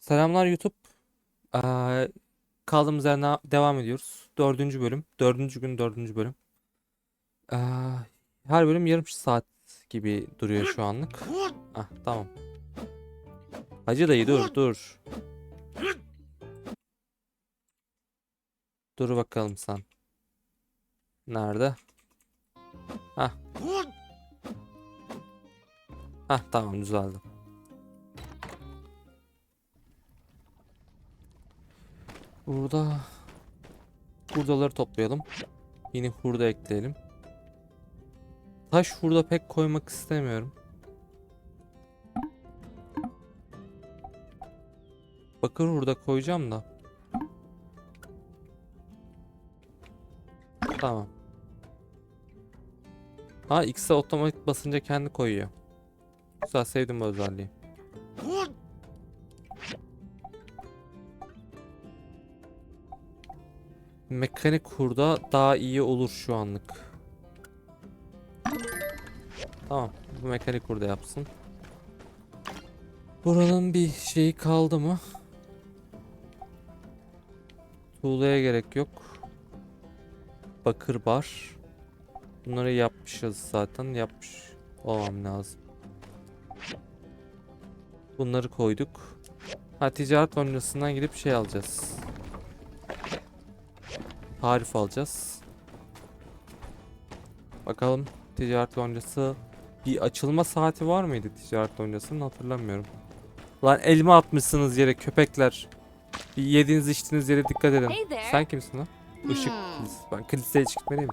Selamlar YouTube. Ee, kaldığımız yerden devam ediyoruz. Dördüncü bölüm. Dördüncü gün dördüncü bölüm. Ee, her bölüm yarım saat gibi duruyor şu anlık. Ah tamam. Hacı dayı dur dur. Dur bakalım sen. Nerede? Hah. Hah tamam düzeldi. Burada hurdaları toplayalım. Yeni hurda ekleyelim. Taş hurda pek koymak istemiyorum. Bakır hurda koyacağım da. Tamam. Ha X'e otomatik basınca kendi koyuyor. Güzel sevdim bu özelliği. Mekanik hurda daha iyi olur şu anlık. Tamam. Bu mekanik hurda yapsın. Buranın bir şeyi kaldı mı? Tuğlaya gerek yok. Bakır bar. Bunları yapmışız zaten. Yapmış olmam lazım. Bunları koyduk. Ha ticaret loncasından gidip şey alacağız. Tarif alacağız. Bakalım ticaret loncası bir açılma saati var mıydı ticaret loncasının hatırlamıyorum. Lan elma atmışsınız yere köpekler. Bir yediğiniz içtiğiniz yere dikkat edin. Hey. Sen kimsin lan? Işık Hmm. kilisesi. Ben kiliseye hiç gitmeliyim.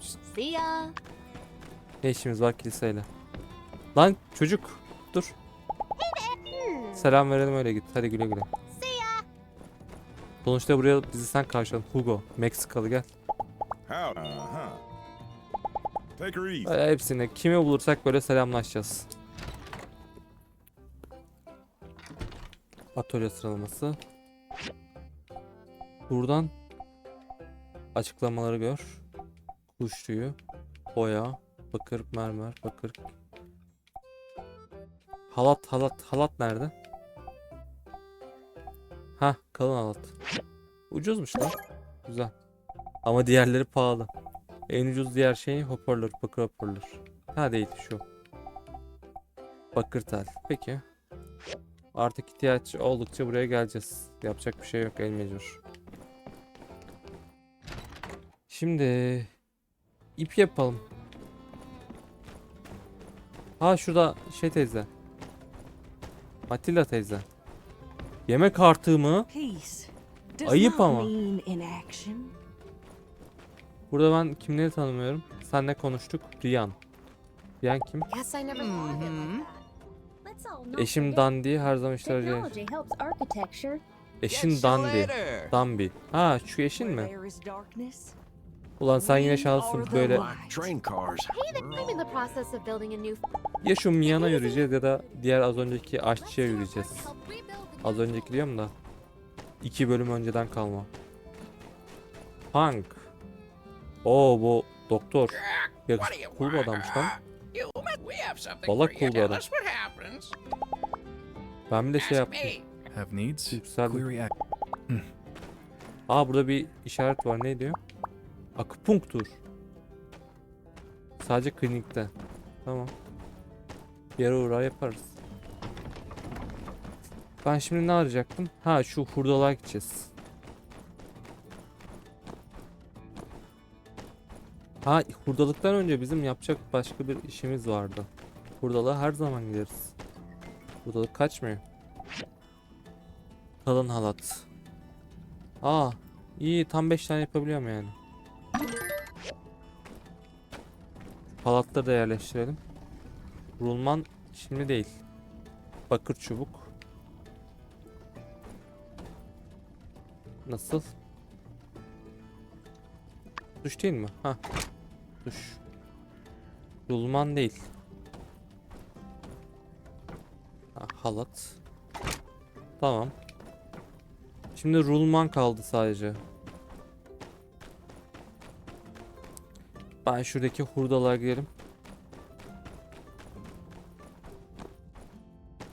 Ne işimiz var kiliseyle? Lan çocuk dur. Selam verelim öyle git. Hadi güle güle. Sonuçta buraya bizi sen karşıladın. Hugo. Meksikalı gel. How? Uh-huh. Böyle hepsine kimi bulursak böyle selamlaşacağız. Atölye sıralaması. Buradan açıklamaları gör. Kuş tüyü, boya, bakır, mermer, bakır. Halat, halat, halat nerede? Ha, kalın halat. Ucuzmuş lan. Güzel. Ama diğerleri pahalı. En ucuz diğer şey hoparlör, bakır hoparlör. Ha değil şu. Bakır tel. Peki. Artık ihtiyaç oldukça buraya geleceğiz. Yapacak bir şey yok el mecbur. Şimdi ip yapalım. Ha şurada şey teyze. Matilda teyze. Yemek artığı mı? Ayıp ama. Burada ben kimleri tanımıyorum. Senle konuştuk. Riyan. Riyan kim? Not Eşim Dandy her zaman işler architecture. Eşin Dandy. Danby. Ha şu eşin mi? Ulan sen yine şanslısın böyle. Ya şu Mia'na yürüyeceğiz ya da diğer az önceki aşçıya yürüyeceğiz. Az önceki diyorum da. iki bölüm önceden kalma. Punk. Oo bu doktor. Yakışıklı bir adammış lan. For cool bir adam. Ben bir de şey yaptım. Yükseldim. Ac- Aa burada bir işaret var. Ne diyor? Akupunktur. Sadece klinikte. Tamam. Bir yere uğrar yaparız. Ben şimdi ne arayacaktım? Ha şu hurdalığa gideceğiz. Ha hurdalıktan önce bizim yapacak başka bir işimiz vardı. Hurdalığa her zaman gideriz. Hurdalık kaçmıyor. Kalın halat. Aa iyi tam 5 tane yapabiliyorum yani. Palatları da yerleştirelim. Rulman şimdi değil. Bakır çubuk. Nasıl? Tuş değil mi? Ha. Tuş. Rulman değil. Ha, halat. Tamam. Şimdi rulman kaldı sadece. Ben şuradaki hurdalığa gidelim.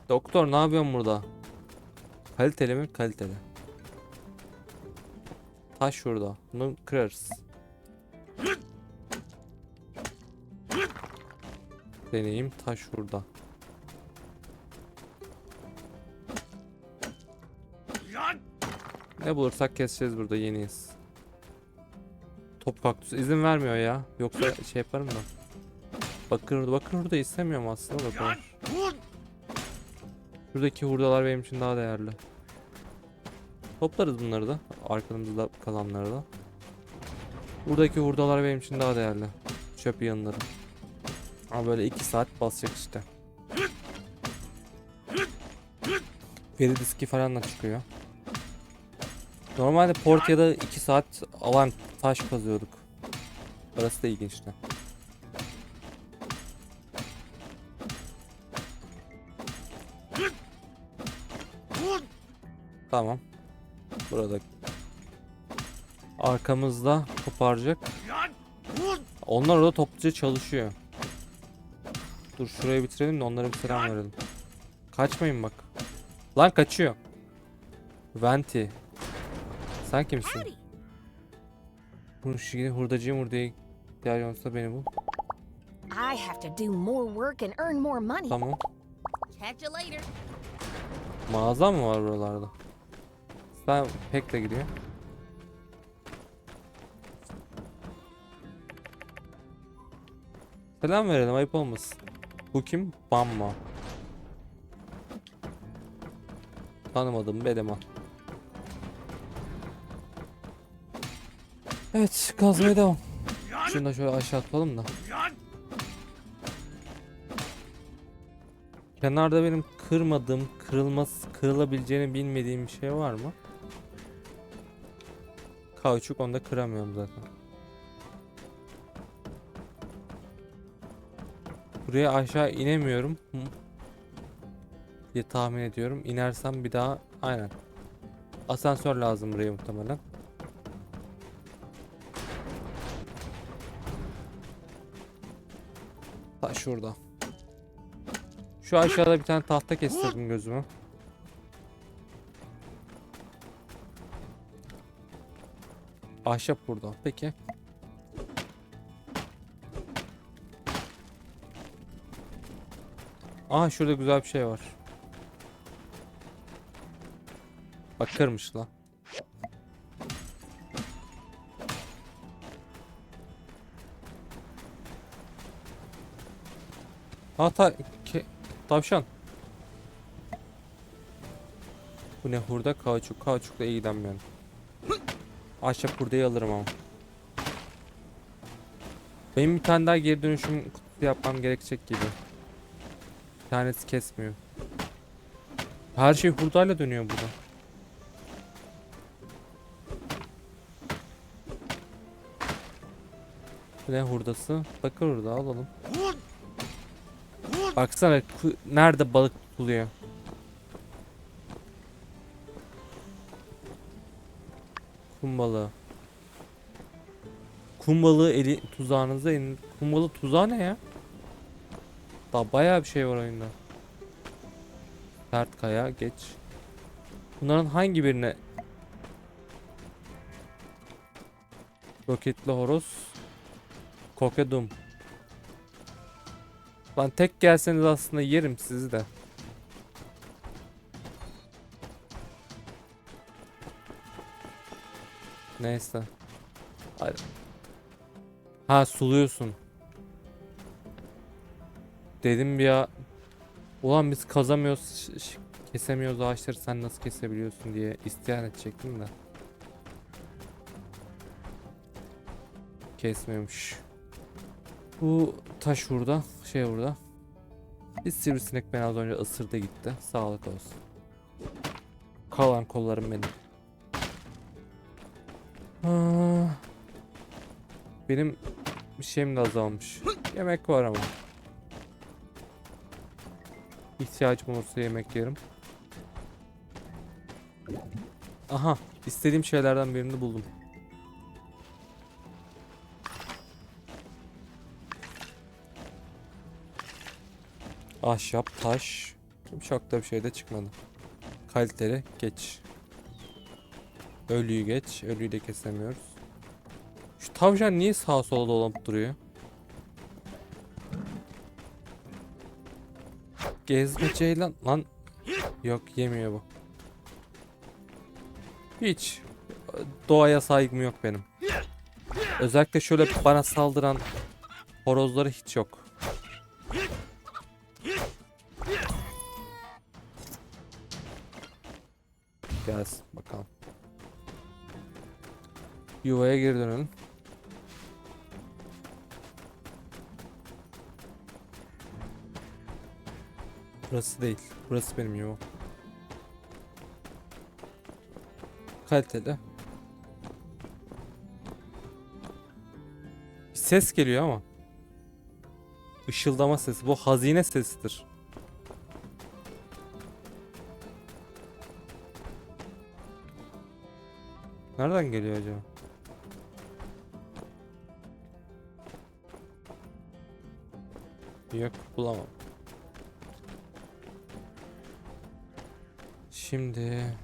Doktor ne yapıyorsun burada? Kaliteli mi? Kaliteli. Taş şurada. Bunu kırarız. Deneyim taş şurada. Ne bulursak keseceğiz burada yeniyiz. Top kaktüs izin vermiyor ya. Yoksa şey yaparım da. Bakır bakır hurda istemiyorum aslında da kadar. Şuradaki hurdalar benim için daha değerli. Toplarız bunları da. Arkamızda kalanları da. Buradaki hurdalar benim için daha değerli. Çöp yanları. Ama böyle 2 saat basacak işte. Veri diski falan da çıkıyor. Normalde Portia'da 2 saat alan taş kazıyorduk. Orası da ilginçti. Tamam. Burada arkamızda koparacak. Onlar orada topluca çalışıyor. Dur şurayı bitirelim de onlara bir selam verelim. Kaçmayın bak. Lan kaçıyor. Venti. Sen kimsin? Bu şekilde hurdacıyım hurdaya ihtiyacın olsa beni bul. I have to do more work and earn more money. Tamam. Catch you later. Mağaza mı var buralarda? Sen pek gidiyor. Selam verelim ayıp olmasın. Bu kim? Bamma. Tanımadım bir eleman. Evet kazmaya devam. Şunu da şöyle aşağı atalım da. Kenarda benim kırmadığım, kırılması, kırılabileceğini bilmediğim bir şey var mı? Kauçuk onu da kıramıyorum zaten. Buraya aşağı inemiyorum. Diye tahmin ediyorum. İnersem bir daha aynen. Asansör lazım buraya muhtemelen. Ta şurada. Şu aşağıda bir tane tahta kestirdim gözüme. Ahşap burada. Peki. Aa şurada güzel bir şey var. Bak kırmış lan. Aa ta ke- tavşan. Bu ne hurda kauçuk. Kauçukla giden Ahşap hurdayı alırım ama. Benim bir tane daha geri dönüşüm kutusu yapmam gerekecek gibi. Bir tanesi kesmiyor. Her şey hurdayla dönüyor burada. Bu ne hurdası? Bakır hurda alalım. Baksana nerede balık tutuluyor. Kum balığı. Kum balığı eli tuzağınıza elin. Kum balığı tuzağı ne ya? Daha bayağı bir şey var oyunda. Sert kaya geç. Bunların hangi birine? Roketli horoz. Kokedum. Lan tek gelseniz aslında yerim sizi de. Neyse. Hadi. Ha suluyorsun. Dedim bir ya. Ulan biz kazamıyoruz, kesemiyoruz ağaçları sen nasıl kesebiliyorsun diye isyan edecektim de. Kesmiyormuş. Bu taş burada, şey burada. Bir sivrisinek beni az önce ısırdı gitti. Sağlık olsun. Kalan kollarım benim. Benim bir şeyim de azalmış. Yemek var ama. İhtiyacım olursa yemek yerim. Aha, istediğim şeylerden birini buldum. Ahşap, taş. Çok da bir şey de çıkmadı. Kaliteli geç. Ölüyü geç. Ölüyü de kesemiyoruz. Şu tavşan niye sağa sola dolanıp duruyor? Gezme ceylan lan. Yok yemiyor bu. Hiç. Doğaya saygım yok benim. Özellikle şöyle bana saldıran horozları hiç yok. Gelsin. Yuvaya geri dönelim. Burası değil. Burası benim yuvam. Kaliteli. Bir ses geliyor ama. Işıldama sesi. Bu hazine sesidir. Nereden geliyor acaba? Yok bulamam. Şimdi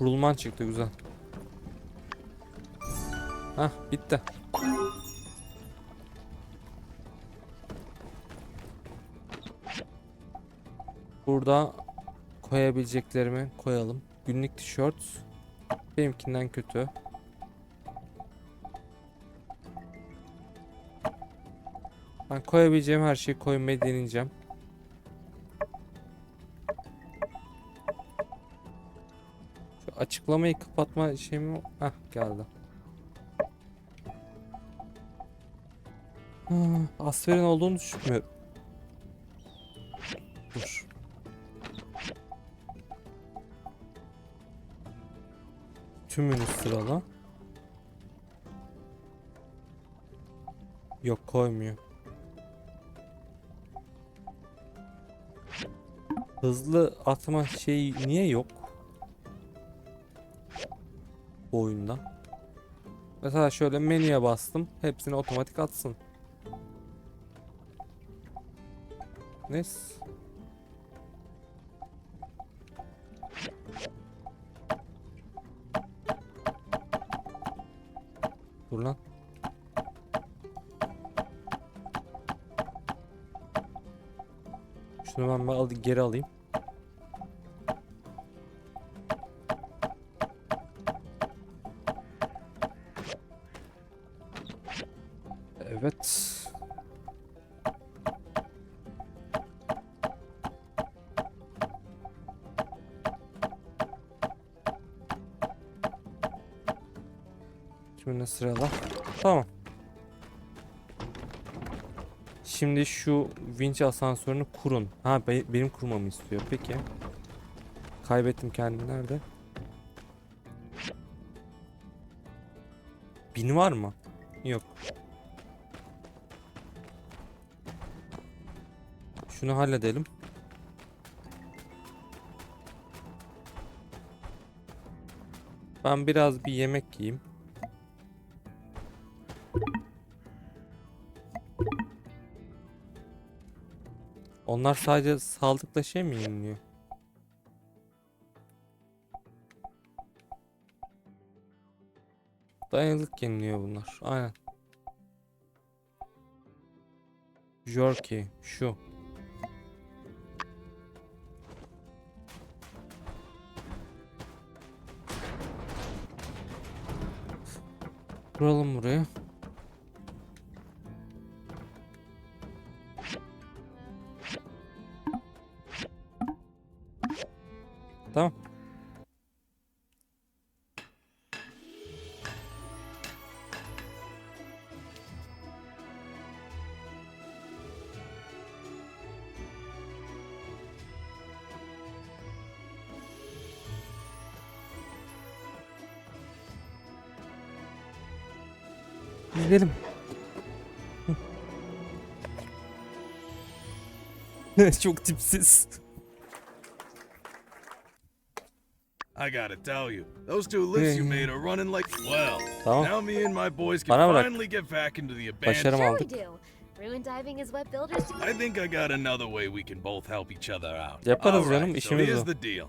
Rulman çıktı güzel. Hah bitti. Burada koyabileceklerimi koyalım. Günlük tişört benimkinden kötü. Ben koyabileceğim her şeyi koymaya deneyeceğim. Şu açıklamayı kapatma şeyimi... Hah geldi. Asferin olduğunu düşünmüyorum. Dur. Tümünü sırala. Yok koymuyor. Hızlı atma şey niye yok? Bu oyunda. Mesela şöyle menüye bastım. Hepsini otomatik atsın. Neyse. Dur lan. Şunu ben geri alayım. Şimdi sırala. Tamam. Şimdi şu vinç asansörünü kurun. Ha be- benim kurmamı istiyor. Peki. Kaybettim kendimi. Nerede? Bin var mı? Yok. Şunu halledelim. Ben biraz bir yemek yiyeyim. Onlar sadece sağlıkla şey mi yeniliyor? Dayanıklık yeniliyor bunlar. Aynen. Jerky şu. Kuralım buraya. Gidelim. Çok tipsiz. I gotta tell you, those two lifts you made are running like well. Tamam. Now me and my boys can Bana bırak. finally get back into the abandoned. Başarım Sure we aldık. do. Ruin diving is what builders do. I think I got another way we can both help each other out. Yaparız canım, so işimiz here's o. the deal.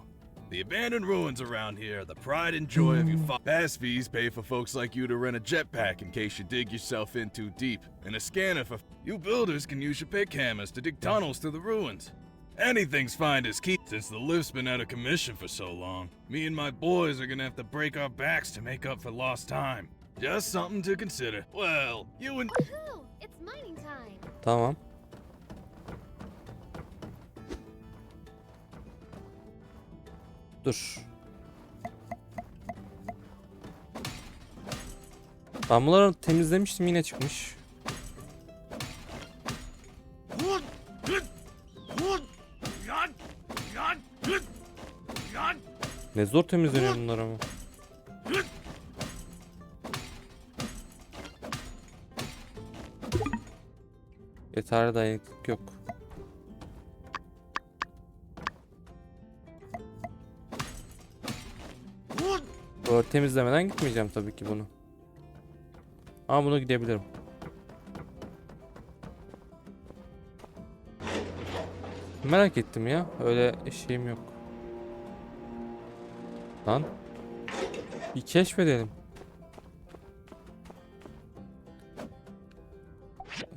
The abandoned ruins around here are the pride and joy of you mm. fa- Pass fees pay for folks like you to rent a jetpack in case you dig yourself in too deep, and a scanner for you builders can use your pick hammers to dig tunnels through the ruins. Anything's fine as keep since the lift's been out of commission for so long. Me and my boys are gonna have to break our backs to make up for lost time. Just something to consider. Well, you and Woohoo! It's mining time. Tamam. Dur. Ben bunları temizlemiştim yine çıkmış. Ne zor temizleniyor bunlar ama. Yeterli dayanıklık yok. Temizlemeden gitmeyeceğim tabii ki bunu. Ama bunu gidebilirim. Merak ettim ya. Öyle şeyim yok. Lan. Bir keşfedelim.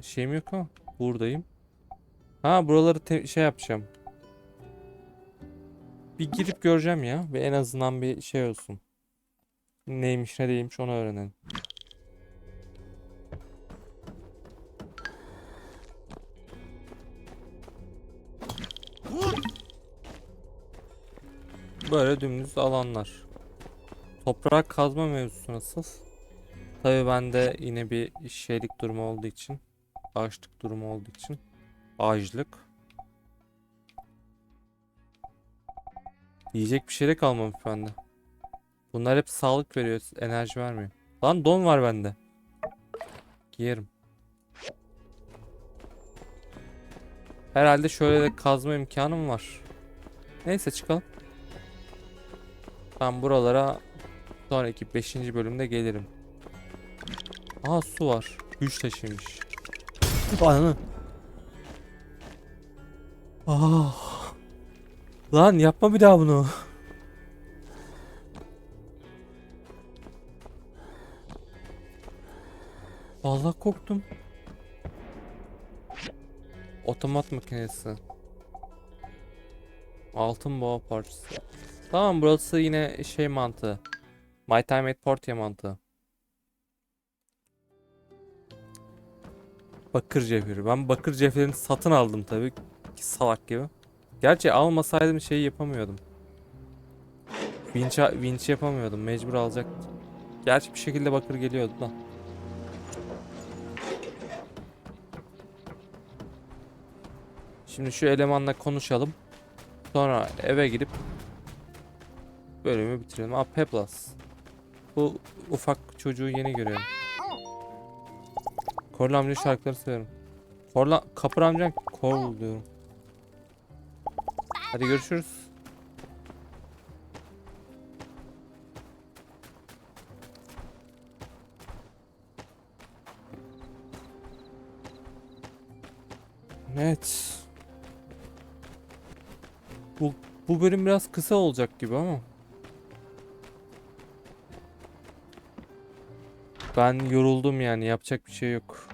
Şeyim yok ama. Buradayım. Ha buraları şey yapacağım. Bir girip göreceğim ya. Ve en azından bir şey olsun. Neymiş ne değilmiş onu öğrenelim. Böyle dümdüz alanlar. Toprak kazma mevzusu nasıl? Tabii bende yine bir şeylik durumu olduğu için. Ağaçlık durumu olduğu için. Ağaçlık. Yiyecek bir şey de kalmamış bende. Bunlar hep sağlık veriyor, enerji vermiyor. Lan don var bende. Giyerim. Herhalde şöyle de kazma imkanım var. Neyse çıkalım. Ben buralara sonraki 5. bölümde gelirim. Aha su var. Güç taşıymış. Ananı. Ah. Lan yapma bir daha bunu. Vallahi korktum. Otomat makinesi. Altın boğa parçası. Tamam burası yine şey mantığı. My Time at Portia mantığı. Bakır cevheri. Ben bakır cevherini satın aldım tabii. ki Salak gibi. Gerçi almasaydım şeyi yapamıyordum. Winch, winch yapamıyordum. Mecbur alacaktım. Gerçi bir şekilde bakır geliyordu da. Şimdi şu elemanla konuşalım. Sonra eve gidip bölümü bitirelim. Aa Peplas. Bu ufak çocuğu yeni görüyorum. Korlu amca şarkıları seviyorum. Korla Kapır amcan Korlu diyorum. Hadi görüşürüz. Evet. Bu bölüm biraz kısa olacak gibi ama. Ben yoruldum yani yapacak bir şey yok.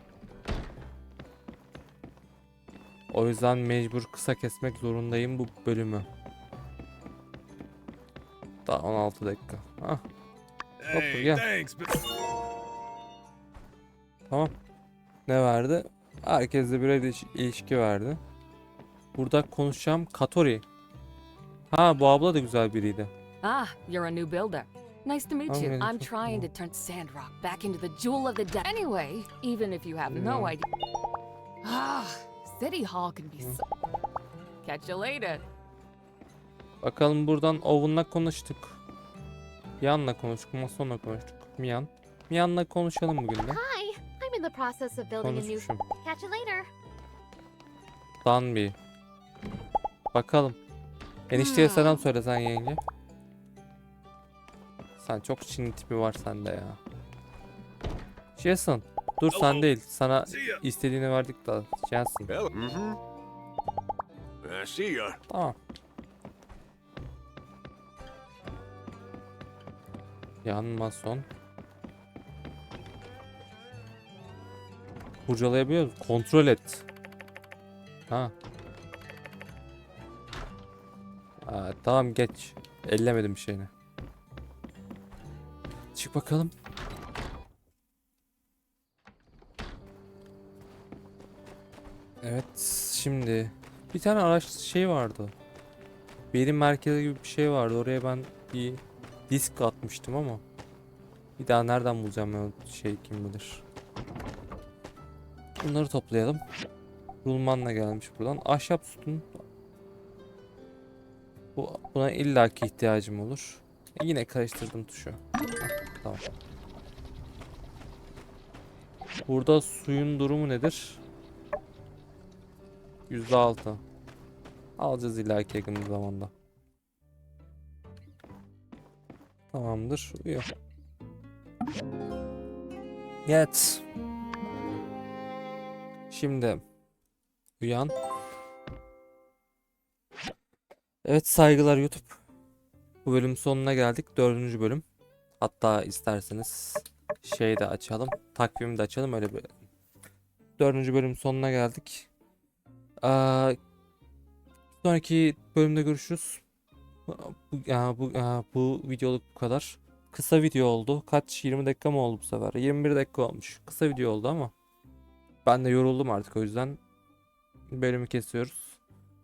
O yüzden mecbur kısa kesmek zorundayım bu bölümü. Daha 16 dakika. Ah, hey, yeah. thanks. Tamam. Ne verdi? Herkesle bir iliş- ilişki verdi. Burada konuşacağım Katori. Ha bu abla da güzel biriydi. Ah, you're a new builder. Nice to meet you. I'm trying to turn Sandrock back into the jewel of the day. Anyway, even if you have no idea. Ah, City Hall can be so. Catch you later. Bakalım buradan Owen'la konuştuk. Mian'la konuştuk, Mason'la konuştuk. Mian. Mian'la konuşalım bugün de. Hi, I'm in the process of building a new. Catch you later. Danby. Bakalım. Enişteye selam söyle sen yenge. Sen çok Çin tipi var sende ya. Jason. Dur sen değil. Sana istediğini verdik da. Jensen. Hello. Mm-hmm. Tamam. Yan mason. Kurcalayabiliyor musun? Kontrol et. Ha. Aa, tamam geç. Ellemedim bir şeyini. Çık bakalım. Evet şimdi bir tane araç şey vardı. Benim merkezi gibi bir şey vardı. Oraya ben bir disk atmıştım ama bir daha nereden bulacağım o şey kim bilir. Bunları toplayalım. Rulmanla gelmiş buradan. Ahşap sütun. Bu, buna illaki ihtiyacım olur. E, yine karıştırdım tuşu. Tamam. Burada suyun durumu nedir? %6. Alacağız illaki yakın bir zamanda. Tamamdır. Uyuyor. Evet. Şimdi uyan. Evet saygılar YouTube. Bu bölüm sonuna geldik. Dördüncü bölüm. Hatta isterseniz şey de açalım. Takvimi de açalım. Öyle bir dördüncü bölüm sonuna geldik. Aa, sonraki bölümde görüşürüz. Bu, ya, bu, ya, bu videoluk bu kadar. Kısa video oldu. Kaç? 20 dakika mı oldu bu sefer? 21 dakika olmuş. Kısa video oldu ama. Ben de yoruldum artık o yüzden. Bölümü kesiyoruz.